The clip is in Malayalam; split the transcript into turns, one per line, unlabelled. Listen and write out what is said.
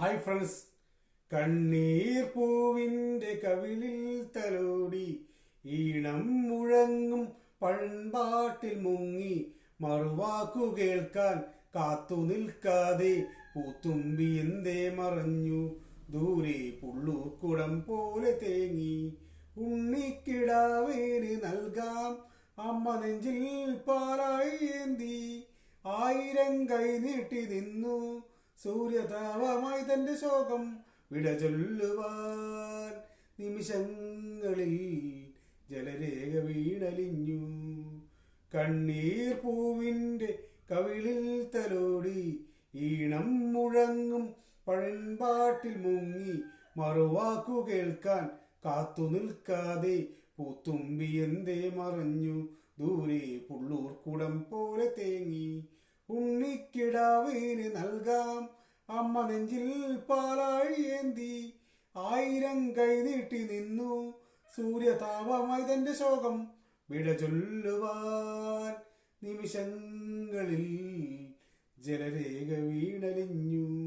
ഹായ് ഫ്രണ്ട്സ് കണ്ണീർ പൂവിന്റെ കവിളിൽ തലോടി ഈണം മുഴങ്ങും പൺപാട്ടിൽ മുങ്ങി. മറുവാക്കു കേൾക്കാൻ കാത്തു നിൽക്കാതെ പൂത്തുമ്പി എന്തേ മറഞ്ഞു. ദൂരെ പുള്ളൂർക്കുടം പോലെ തേങ്ങി. ഉണ്ണിക്കിടാവേന് നൽകാം. അമ്മ നെഞ്ചിൽ പാലായി ഏന്തി. ആയിരം കൈ നീട്ടി നിന്നു. സൂര്യതാപമായി തന്റെ ശോകം വിടചൊല്ലുവാൻ നിമിഷങ്ങളിൽ ജലരേഖ വീണലിഞ്ഞു. കണ്ണീർ പൂവിന്റെ കവിളിൽ തലോടി ഈണം മുഴങ്ങും പഴൻപാട്ടിൽ മുങ്ങി മറുവാക്കു കേൾക്കാൻ കാത്തു നിൽക്കാതെ പൂത്തുമ്പി എന്തേ മറഞ്ഞു. ദൂരെ പുള്ളൂർ കുടം പോലെ തേങ്ങി ഉണ്ണിക്കിടാവിന് നൽകാം. അമ്മ നെഞ്ചിൽ പാലാഴി ഏന്തി ആയിരം കൈ നീട്ടി നിന്നു. സൂര്യതാപമായി തന്റെ ശോകം വിട ചൊല്ലുവാൻ നിമിഷങ്ങളിൽ ജലരേഖ വീണലിഞ്ഞു.